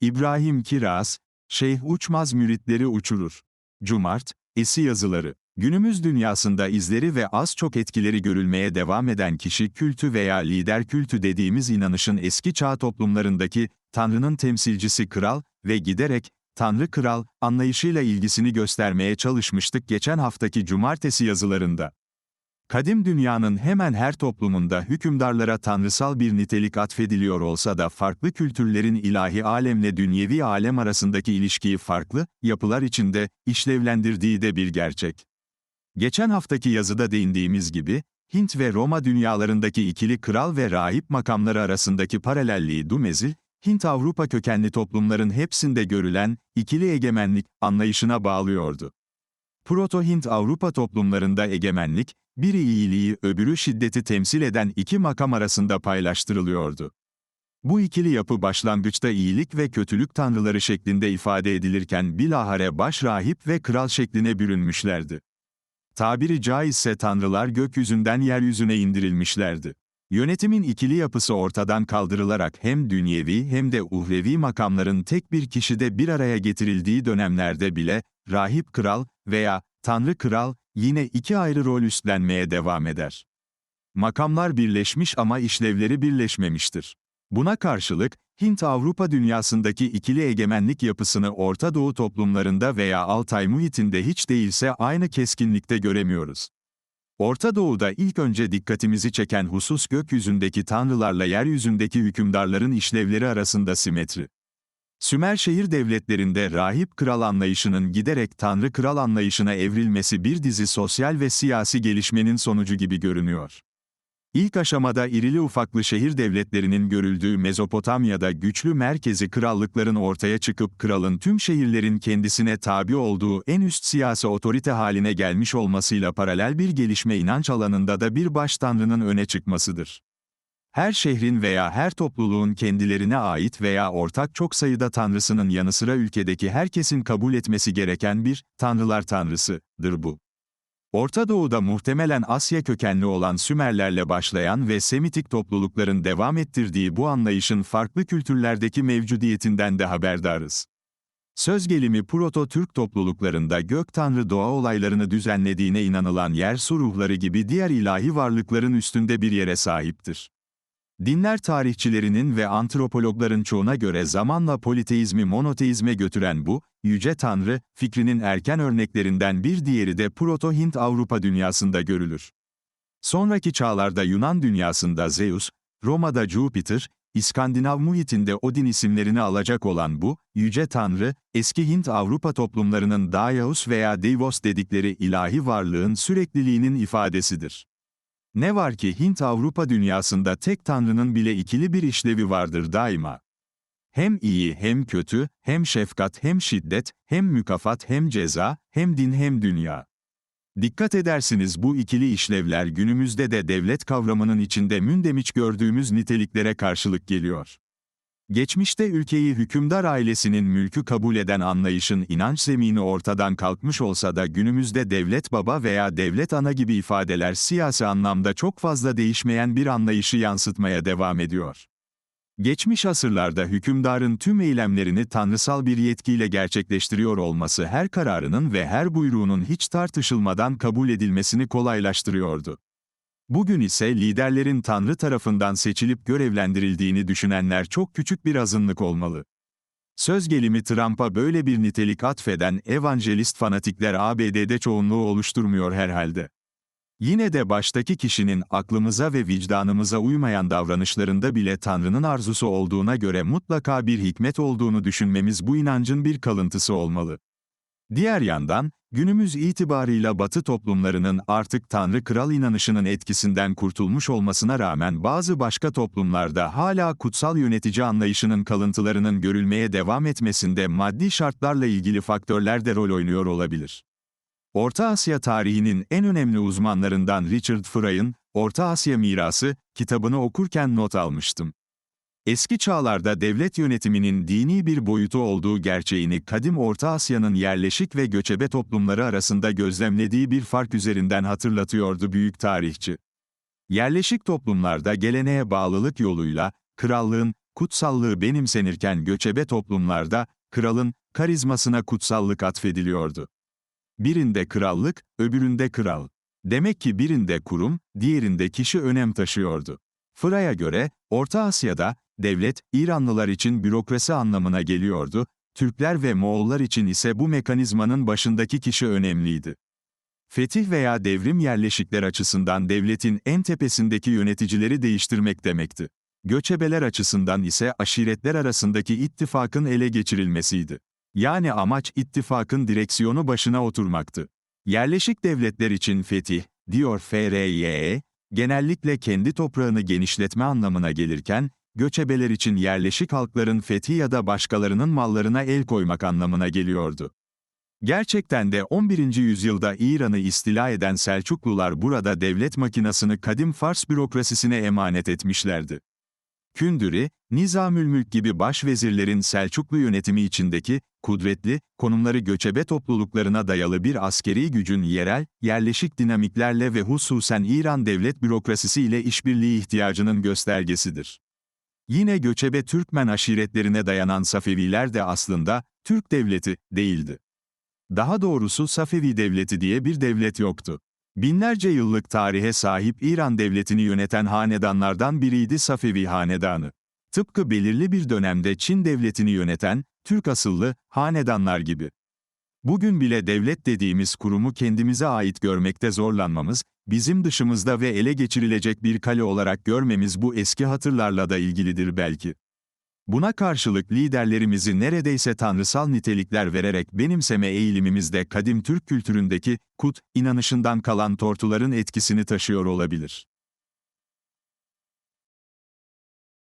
İbrahim Kiraz, Şeyh Uçmaz müritleri uçurur. Cumart, Esi yazıları. Günümüz dünyasında izleri ve az çok etkileri görülmeye devam eden kişi kültü veya lider kültü dediğimiz inanışın eski çağ toplumlarındaki Tanrı'nın temsilcisi kral ve giderek Tanrı kral anlayışıyla ilgisini göstermeye çalışmıştık geçen haftaki cumartesi yazılarında. Kadim dünyanın hemen her toplumunda hükümdarlara tanrısal bir nitelik atfediliyor olsa da farklı kültürlerin ilahi alemle dünyevi alem arasındaki ilişkiyi farklı yapılar içinde işlevlendirdiği de bir gerçek. Geçen haftaki yazıda değindiğimiz gibi, Hint ve Roma dünyalarındaki ikili kral ve rahip makamları arasındaki paralelliği Dumezil, Hint-Avrupa kökenli toplumların hepsinde görülen ikili egemenlik anlayışına bağlıyordu. Proto-Hint-Avrupa toplumlarında egemenlik, biri iyiliği öbürü şiddeti temsil eden iki makam arasında paylaştırılıyordu. Bu ikili yapı başlangıçta iyilik ve kötülük tanrıları şeklinde ifade edilirken bilahare baş rahip ve kral şekline bürünmüşlerdi. Tabiri caizse tanrılar gökyüzünden yeryüzüne indirilmişlerdi. Yönetimin ikili yapısı ortadan kaldırılarak hem dünyevi hem de uhrevi makamların tek bir kişide bir araya getirildiği dönemlerde bile, rahip kral veya tanrı kral yine iki ayrı rol üstlenmeye devam eder. Makamlar birleşmiş ama işlevleri birleşmemiştir. Buna karşılık, Hint-Avrupa dünyasındaki ikili egemenlik yapısını Orta Doğu toplumlarında veya Altay muhitinde hiç değilse aynı keskinlikte göremiyoruz. Orta Doğu'da ilk önce dikkatimizi çeken husus gökyüzündeki tanrılarla yeryüzündeki hükümdarların işlevleri arasında simetri. Sümer şehir devletlerinde rahip kral anlayışının giderek tanrı kral anlayışına evrilmesi bir dizi sosyal ve siyasi gelişmenin sonucu gibi görünüyor. İlk aşamada irili ufaklı şehir devletlerinin görüldüğü Mezopotamya'da güçlü merkezi krallıkların ortaya çıkıp kralın tüm şehirlerin kendisine tabi olduğu en üst siyasi otorite haline gelmiş olmasıyla paralel bir gelişme inanç alanında da bir baş tanrının öne çıkmasıdır. Her şehrin veya her topluluğun kendilerine ait veya ortak çok sayıda tanrısının yanı sıra ülkedeki herkesin kabul etmesi gereken bir tanrılar tanrısıdır bu. Orta Doğu'da muhtemelen Asya kökenli olan Sümerlerle başlayan ve Semitik toplulukların devam ettirdiği bu anlayışın farklı kültürlerdeki mevcudiyetinden de haberdarız. Söz gelimi Proto-Türk topluluklarında gök tanrı doğa olaylarını düzenlediğine inanılan yer su ruhları gibi diğer ilahi varlıkların üstünde bir yere sahiptir. Dinler tarihçilerinin ve antropologların çoğuna göre zamanla politeizmi monoteizme götüren bu, Yüce Tanrı, fikrinin erken örneklerinden bir diğeri de Proto-Hint Avrupa dünyasında görülür. Sonraki çağlarda Yunan dünyasında Zeus, Roma'da Jupiter, İskandinav muhitinde Odin isimlerini alacak olan bu, Yüce Tanrı, eski Hint Avrupa toplumlarının Daios veya Deivos dedikleri ilahi varlığın sürekliliğinin ifadesidir. Ne var ki Hint-Avrupa dünyasında tek tanrının bile ikili bir işlevi vardır daima. Hem iyi hem kötü, hem şefkat hem şiddet, hem mükafat hem ceza, hem din hem dünya. Dikkat edersiniz bu ikili işlevler günümüzde de devlet kavramının içinde mündemiç gördüğümüz niteliklere karşılık geliyor. Geçmişte ülkeyi hükümdar ailesinin mülkü kabul eden anlayışın inanç zemini ortadan kalkmış olsa da günümüzde devlet baba veya devlet ana gibi ifadeler siyasi anlamda çok fazla değişmeyen bir anlayışı yansıtmaya devam ediyor. Geçmiş asırlarda hükümdarın tüm eylemlerini tanrısal bir yetkiyle gerçekleştiriyor olması her kararının ve her buyruğunun hiç tartışılmadan kabul edilmesini kolaylaştırıyordu. Bugün ise liderlerin Tanrı tarafından seçilip görevlendirildiğini düşünenler çok küçük bir azınlık olmalı. Söz gelimi Trump'a böyle bir nitelik atfeden evangelist fanatikler ABD'de çoğunluğu oluşturmuyor herhalde. Yine de baştaki kişinin aklımıza ve vicdanımıza uymayan davranışlarında bile Tanrı'nın arzusu olduğuna göre mutlaka bir hikmet olduğunu düşünmemiz bu inancın bir kalıntısı olmalı. Diğer yandan, günümüz itibarıyla Batı toplumlarının artık Tanrı Kral inanışının etkisinden kurtulmuş olmasına rağmen bazı başka toplumlarda hala kutsal yönetici anlayışının kalıntılarının görülmeye devam etmesinde maddi şartlarla ilgili faktörler de rol oynuyor olabilir. Orta Asya tarihinin en önemli uzmanlarından Richard Frey'ın Orta Asya Mirası kitabını okurken not almıştım. Eski çağlarda devlet yönetiminin dini bir boyutu olduğu gerçeğini kadim Orta Asya'nın yerleşik ve göçebe toplumları arasında gözlemlediği bir fark üzerinden hatırlatıyordu büyük tarihçi. Yerleşik toplumlarda geleneğe bağlılık yoluyla, krallığın, kutsallığı benimsenirken göçebe toplumlarda, kralın, karizmasına kutsallık atfediliyordu. Birinde krallık, öbüründe kral. Demek ki birinde kurum, diğerinde kişi önem taşıyordu. Fıra'ya göre, Orta Asya'da, devlet, İranlılar için bürokrasi anlamına geliyordu, Türkler ve Moğollar için ise bu mekanizmanın başındaki kişi önemliydi. Fetih veya devrim yerleşikler açısından devletin en tepesindeki yöneticileri değiştirmek demekti. Göçebeler açısından ise aşiretler arasındaki ittifakın ele geçirilmesiydi. Yani amaç ittifakın direksiyonu başına oturmaktı. Yerleşik devletler için fetih, diyor FRYE, genellikle kendi toprağını genişletme anlamına gelirken, göçebeler için yerleşik halkların fethi ya da başkalarının mallarına el koymak anlamına geliyordu. Gerçekten de 11. yüzyılda İran'ı istila eden Selçuklular burada devlet makinasını kadim Fars bürokrasisine emanet etmişlerdi. Kündüri, Nizamülmülk gibi başvezirlerin Selçuklu yönetimi içindeki, kudretli, konumları göçebe topluluklarına dayalı bir askeri gücün yerel, yerleşik dinamiklerle ve hususen İran devlet bürokrasisi ile işbirliği ihtiyacının göstergesidir. Yine göçebe Türkmen aşiretlerine dayanan Safeviler de aslında, Türk devleti, değildi. Daha doğrusu Safevi devleti diye bir devlet yoktu. Binlerce yıllık tarihe sahip İran devletini yöneten hanedanlardan biriydi Safevi hanedanı. Tıpkı belirli bir dönemde Çin devletini yöneten, Türk asıllı, hanedanlar gibi. Bugün bile devlet dediğimiz kurumu kendimize ait görmekte zorlanmamız, bizim dışımızda ve ele geçirilecek bir kale olarak görmemiz bu eski hatırlarla da ilgilidir belki. Buna karşılık liderlerimizi neredeyse tanrısal nitelikler vererek benimseme eğilimimizde kadim Türk kültüründeki kut inanışından kalan tortuların etkisini taşıyor olabilir.